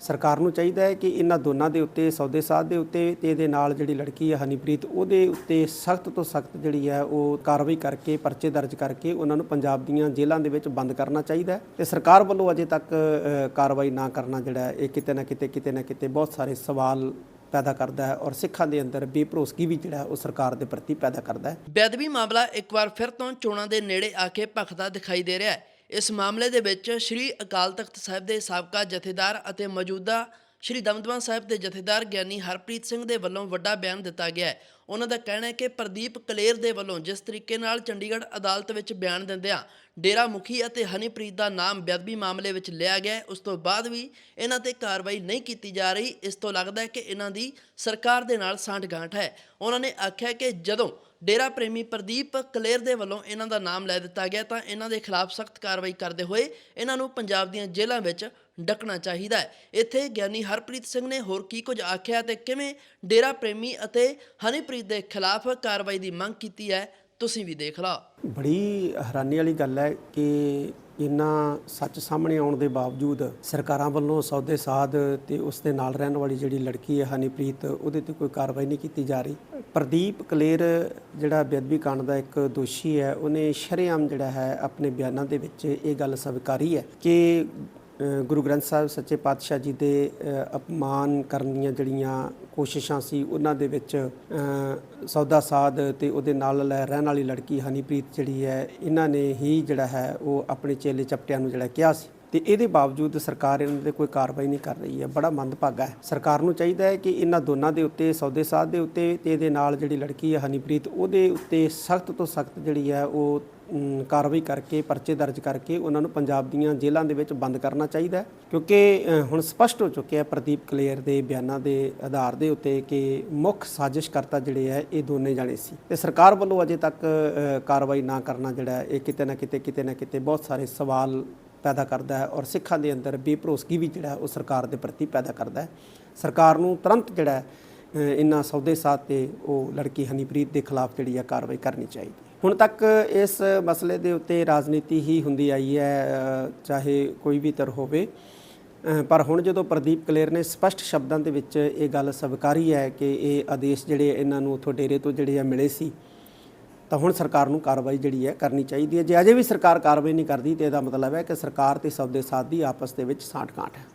ਸਰਕਾਰ ਨੂੰ ਚਾਹੀਦਾ ਹੈ ਕਿ ਇਹਨਾਂ ਦੋਨਾਂ ਦੇ ਉੱਤੇ, ਸੌਦੇ ਸਾਧ ਦੇ ਉੱਤੇ ਤੇ ਇਹਦੇ ਨਾਲ ਜਿਹੜੀ ਲੜਕੀ ਹੈ ਹਨੀਪ੍ਰੀਤ, ਉਹਦੇ ਉੱਤੇ ਸਖਤ ਤੋਂ ਸਖਤ ਜਿਹੜੀ ਹੈ ਉਹ ਕਾਰਵਾਈ ਕਰਕੇ, ਪਰਚੇ ਦਰਜ ਕਰਕੇ ਉਹਨਾਂ ਨੂੰ ਪੰਜਾਬ ਦੀਆਂ ਜੇਲ੍ਹਾਂ ਦੇ ਵਿੱਚ ਬੰਦ ਕਰਨਾ ਚਾਹੀਦਾ ਹੈ ਤੇ ਸਰਕਾਰ ਵੱਲੋਂ ਅਜੇ ਤੱਕ ਕਾਰਵਾਈ ਨਾ ਕਰਨਾ ਜਿਹੜਾ ਇਹ ਕਿਤੇ ਨਾ ਕਿਤੇ ਕਿਤੇ ਨਾ ਕਿਤੇ ਬਹੁਤ ਸਾਰੇ ਸਵਾਲ ਪੈਦਾ ਕਰਦਾ ਹੈ ਔਰ ਸਿੱਖਾਂ ਦੇ ਅੰਦਰ ਬੇਭਰੋਸਗੀ ਵੀ ਜਿਹੜਾ ਉਹ ਸਰਕਾਰ ਦੇ ਪ੍ਰਤੀ ਪੈਦਾ ਕਰਦਾ ਹੈ। ਬੇਅਦਬੀ ਮਾਮਲਾ ਇੱਕ ਵਾਰ ਫਿਰ ਤੋਂ ਚੋਣਾਂ ਦੇ ਨੇੜੇ ਆ ਕੇ ਭਖਦਾ ਦਿਖਾਈ ਦੇ ਰਿਹਾ ਹੈ। ਇਸ ਮਾਮਲੇ ਦੇ ਵਿੱਚ ਸ੍ਰੀ ਅਕਾਲ ਤਖਤ ਸਾਹਿਬ ਦੇ ਸਾਬਕਾ ਜਥੇਦਾਰ ਅਤੇ ਮੌਜੂਦਾ ਸ੍ਰੀ ਦਮਦਮਾ ਸਾਹਿਬ ਦੇ ਜਥੇਦਾਰ ਗਿਆਨੀ ਹਰਪ੍ਰੀਤ ਸਿੰਘ ਦੇ ਵੱਲੋਂ ਵੱਡਾ ਬਿਆਨ ਦਿੱਤਾ ਗਿਆ ਹੈ। ਉਹਨਾਂ ਦਾ ਕਹਿਣਾ ਹੈ ਕਿ ਪ੍ਰਦੀਪ ਕਲੇਰ ਦੇ ਵੱਲੋਂ ਜਿਸ ਤਰੀਕੇ ਨਾਲ ਚੰਡੀਗੜ੍ਹ ਅਦਾਲਤ ਵਿੱਚ ਬਿਆਨ ਦਿੰਦਿਆਂ ਡੇਰਾ ਮੁਖੀ ਅਤੇ ਹਨੀਪ੍ਰੀਤ ਦਾ ਨਾਮ ਬੇਅਦਬੀ ਮਾਮਲੇ ਵਿੱਚ ਲਿਆ ਗਿਆ ਉਸ ਤੋਂ ਬਾਅਦ ਵੀ ਇਹਨਾਂ ਤੇ ਕਾਰਵਾਈ ਨਹੀਂ ਕੀਤੀ ਜਾ ਰਹੀ, ਇਸ ਤੋਂ ਲੱਗਦਾ ਹੈ ਕਿ ਇਹਨਾਂ ਦੀ ਸਰਕਾਰ ਦੇ ਨਾਲ ਸਾਂਠਗਾਂਠ ਹੈ। ਉਹਨਾਂ ਨੇ ਆਖਿਆ ਕਿ ਜਦੋਂ ਡੇਰਾ ਪ੍ਰੇਮੀ ਪ੍ਰਦੀਪ ਕਲੇਰ ਦੇ ਵੱਲੋਂ ਇਹਨਾਂ ਦਾ ਨਾਮ ਲੈ ਦਿੱਤਾ ਗਿਆ ਤਾਂ ਇਹਨਾਂ ਦੇ ਖਿਲਾਫ ਸਖਤ ਕਾਰਵਾਈ ਕਰਦੇ ਹੋਏ ਇਹਨਾਂ ਨੂੰ ਪੰਜਾਬ ਦੀਆਂ ਜੇਲ੍ਹਾਂ ਵਿੱਚ ਡੱਕਣਾ ਚਾਹੀਦਾ ਹੈ। ਇੱਥੇ ਗਿਆਨੀ ਹਰਪ੍ਰੀਤ ਸਿੰਘ ਨੇ ਹੋਰ ਕੀ ਕੁਝ ਆਖਿਆ ਤੇ ਕਿਵੇਂ ਡੇਰਾ ਪ੍ਰੇਮੀ ਅਤੇ ਹਨੀਪ੍ਰੀਤ ਦੇ ਖਿਲਾਫ ਕਾਰਵਾਈ ਦੀ ਮੰਗ ਕੀਤੀ ਹੈ, ਤੁਸੀਂ ਵੀ ਦੇਖ ਲਓ। ਬੜੀ ਹੈਰਾਨੀ ਵਾਲੀ ਗੱਲ ਹੈ ਕਿ ਇੰਨਾ ਸੱਚ ਸਾਹਮਣੇ ਆਉਣ ਦੇ ਬਾਵਜੂਦ ਸਰਕਾਰਾਂ ਵੱਲੋਂ ਸੌਦੇ ਸਾਧ ਤੇ ਉਸ ਦੇ ਨਾਲ ਰਹਿਣ ਵਾਲੀ ਜਿਹੜੀ ਲੜਕੀ ਹੈ, ਹਨੀਪ੍ਰੀਤ, ਉਹਦੇ ਤੇ ਕੋਈ ਕਾਰਵਾਈ ਨਹੀਂ ਕੀਤੀ ਜਾ ਰਹੀ। ਪ੍ਰਦੀਪ ਕਲੇਰ, ਜਿਹੜਾ ਬੇਅਦਬੀ ਕਾਂਡ ਦਾ ਇੱਕ ਦੋਸ਼ੀ ਹੈ, ਉਹਨੇ ਸ਼ਰੇਆਮ ਜਿਹੜਾ ਹੈ, ਆਪਣੇ ਬਿਆਨਾਂ ਦੇ ਵਿੱਚ ਇਹ ਗੱਲ ਸਵੀਕਾਰੀ ਹੈ ਕਿ ਗੁਰੂ ਗ੍ਰੰਥ ਸਾਹਿਬ ਸੱਚੇ ਪਾਤਸ਼ਾਹ ਜੀ ਦੇ ਅਪਮਾਨ ਕਰਨ ਦੀਆਂ ਜਿਹੜੀਆਂ ਕੋਸ਼ਿਸ਼ਾਂ ਸੀ, ਉਹਨਾਂ ਦੇ ਵਿੱਚ ਸੌਦਾ ਸਾਧ ਤੇ ਉਹਦੇ ਨਾਲ ਰਹਿਣ ਵਾਲੀ ਲੜਕੀ ਹਨੀਪ੍ਰੀਤ ਜਿਹੜੀ ਹੈ, ਇਹਨਾਂ ਨੇ ਹੀ ਜਿਹੜਾ ਹੈ ਉਹ ਆਪਣੇ ਚੇਲੇ ਚਪਟਿਆਂ ਨੂੰ ਜਿਹੜਾ ਕਿਹਾ ਸੀ। ਤੇ ਇਹਦੇ ਬਾਵਜੂਦ ਸਰਕਾਰ ਇਹਨਾਂ ਤੇ ਕੋਈ ਕਾਰਵਾਈ ਨਹੀਂ ਕਰ ਰਹੀ ਹੈ, ਬੜਾ ਮੰਦਭਾਗਾ ਹੈ। ਸਰਕਾਰ ਨੂੰ ਚਾਹੀਦਾ ਹੈ ਕਿ ਇਹਨਾਂ ਦੋਨਾਂ ਦੇ ਉੱਤੇ, ਸੌਦੇ ਸਾਧ ਦੇ ਉੱਤੇ ਤੇ ਇਹਦੇ ਨਾਲ ਜਿਹੜੀ ਲੜਕੀ ਹੈ, ਹਨੀਪ੍ਰੀਤ, ਉਹਦੇ ਉੱਤੇ ਸਖਤ ਤੋਂ ਸਖਤ ਜਿਹੜੀ ਹੈ ਉਹ ਕਾਰਵਾਈ ਕਰਕੇ, ਪਰਚੇ ਦਰਜ ਕਰਕੇ ਉਹਨਾਂ ਨੂੰ ਪੰਜਾਬ ਦੀਆਂ ਜੇਲ੍ਹਾਂ ਦੇ ਵਿੱਚ ਬੰਦ ਕਰਨਾ ਚਾਹੀਦਾ ਹੈ। ਕਿਉਂਕਿ ਹੁਣ ਸਪਸ਼ਟ ਹੋ ਚੁੱਕਿਆ ਹੈ ਪ੍ਰਦੀਪ ਕਲੇਰ ਦੇ ਬਿਆਨਾਂ ਦੇ ਆਧਾਰ ਦੇ ਉੱਤੇ ਕਿ ਮੁੱਖ ਸਾਜ਼ਿਸ਼ਕਰਤਾ ਜਿਹੜੇ ਹੈ, ਇਹ ਦੋਨੇ ਜਾਣੇ ਸੀ। ਤੇ ਸਰਕਾਰ ਵੱਲੋਂ ਅਜੇ ਤੱਕ ਕਾਰਵਾਈ ਨਾ ਕਰਨਾ ਜਿਹੜਾ ਇਹ ਕਿਤੇ ਨਾ ਕਿਤੇ ਕਿਤੇ ਨਾ ਕਿਤੇ ਬਹੁਤ ਸਾਰੇ ਸਵਾਲ ਪੈਦਾ ਕਰਦਾ ਹੈ ਔਰ ਸਿੱਖਾਂ ਦੇ ਅੰਦਰ ਬੇਭਰੋਸਗੀ ਵੀ ਜਿਹੜਾ ਉਹ ਸਰਕਾਰ ਦੇ ਪ੍ਰਤੀ ਪੈਦਾ ਕਰਦਾ ਹੈ। ਸਰਕਾਰ ਨੂੰ ਤੁਰੰਤ ਜਿਹੜਾ ਹੈ, ਇਹਨਾਂ ਸੌਦੇ ਸਾਧ ਤੇ ਉਹ ਲੜਕੀ ਹਨੀਪ੍ਰੀਤ ਦੇ ਖਿਲਾਫ ਜਿਹੜੀ ਆ ਕਾਰਵਾਈ ਕਰਨੀ ਚਾਹੀਦੀ ਹੁਣ ਤੱਕ ਇਸ ਮਸਲੇ ਦੇ ਉੱਤੇ ਰਾਜਨੀਤੀ ਹੀ ਹੁੰਦੀ ਆਈ ਹੈ ਚਾਹੇ ਕੋਈ ਵੀ ਤਰ ਹੋਵੇ। ਪਰ ਹੁਣ ਜਦੋਂ ਪ੍ਰਦੀਪ ਕਲੇਰ ਨੇ ਸਪਸ਼ਟ ਸ਼ਬਦਾਂ ਦੇ ਵਿੱਚ ਇਹ ਗੱਲ ਸਵੀਕਾਰੀ ਹੈ ਕਿ ਇਹ ਆਦੇਸ਼ ਜਿਹੜੇ ਇਹਨਾਂ ਨੂੰ ਉਥੋਂ ਡੇਰੇ ਤੋਂ ਜਿਹੜੇ ਆ ਮਿਲੇ ਸੀ ਤਾਂ ਹੁਣ ਸਰਕਾਰ ਨੂੰ ਕਾਰਵਾਈ ਜਿਹੜੀ ਹੈ ਕਰਨੀ ਚਾਹੀਦੀ ਹੈ। ਜੇ ਅਜੇ ਵੀ ਸਰਕਾਰ ਕਾਰਵਾਈ ਨਹੀਂ ਕਰਦੀ ਤੇ ਇਹਦਾ ਮਤਲਬ ਹੈ ਕਿ ਸਰਕਾਰ ਤੇ ਸੌਦੇ ਸਾਧ ਦੀ ਆਪਸ ਦੇ ਵਿੱਚ ਸਾਂਠ ਕਾਂਠ ਹੈ।